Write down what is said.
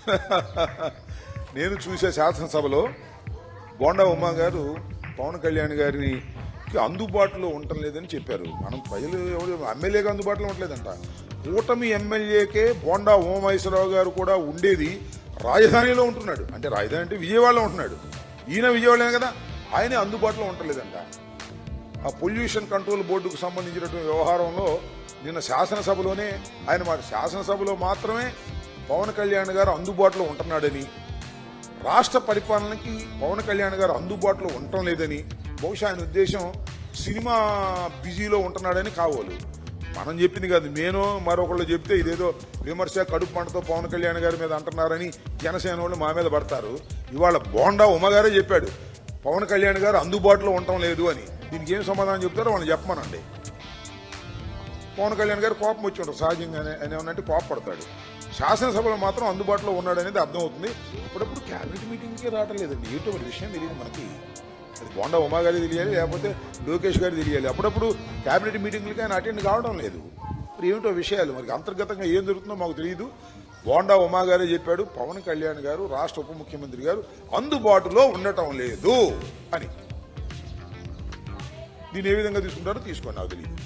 నేను చూసే శాసనసభలో బోండా ఉమా గారు పవన్ కళ్యాణ్ గారిని అందుబాటులో ఉండటం లేదని చెప్పారు. మనం ప్రజలు ఎవరు ఎమ్మెల్యేకి అందుబాటులో ఉండలేదంట. కూటమి ఎమ్మెల్యేకే బోండా ఉమామహేశ్వరరావు గారు కూడా ఉండేది రాజధానిలో ఉంటున్నాడు. అంటే రాజధాని అంటే విజయవాడలో ఉంటున్నాడు. ఈయన విజయవాడలే కదా? ఆయనే అందుబాటులో ఉండలేదంట. ఆ పొల్యూషన్ కంట్రోల్ బోర్డుకు సంబంధించినటువంటి వ్యవహారంలో నిన్న శాసనసభలోనే ఆయన మాట శాసనసభలో మాత్రమే పవన్ కళ్యాణ్ గారు అందుబాటులో ఉంటున్నాడని రాష్ట్ర పరిపాలనకి పవన్ కళ్యాణ్ గారు అందుబాటులో ఉండటం లేదని బహుశా ఆయన ఉద్దేశం సినిమా బిజీలో ఉంటున్నాడని కావాలి. మనం చెప్పింది కాదు నేను మరొకళ్ళు చెప్తే ఇదేదో విమర్శ కడుపు పంటతో పవన్ కళ్యాణ్ గారి మీద అంటున్నారని జనసేన వాళ్ళు మా మీద పడతారు. ఇవాళ బోండా ఉమ్మగారే చెప్పాడు పవన్ కళ్యాణ్ గారు అందుబాటులో ఉండటం లేదు అని. దీనికి ఏం సమాధానం చెప్తారో వాళ్ళు చెప్పమనండి. పవన్ కళ్యాణ్ గారు కోపం వచ్చి ఉంటారు సహజంగానే అని ఏమన్నంటే కోపపడతాడు. శాసనసభలో మాత్రం అందుబాటులో ఉన్నాడు అనేది అర్థమవుతుంది. అప్పుడప్పుడు క్యాబినెట్ మీటింగ్కి రావట్లేదండి. ఏంటో విషయం తెలియదు మనకి. అది బోండా ఉమా తెలియాలి లేకపోతే లోకేష్ గారి తెలియాలి. అప్పుడప్పుడు క్యాబినెట్ మీటింగ్లకి ఆయన అటెండ్ కావడం లేదు. మరి ఏమిటో విషయాలు? మరి అంతర్గతంగా ఏం జరుగుతుందో మాకు తెలియదు. బోండా ఉమా గారే చెప్పాడు పవన్ కళ్యాణ్ గారు రాష్ట్ర ఉప ముఖ్యమంత్రి గారు అందుబాటులో ఉండటం లేదు అని. దీన్ని ఏ విధంగా తీసుకుంటారో తీసుకోండి నాకు తెలియదు.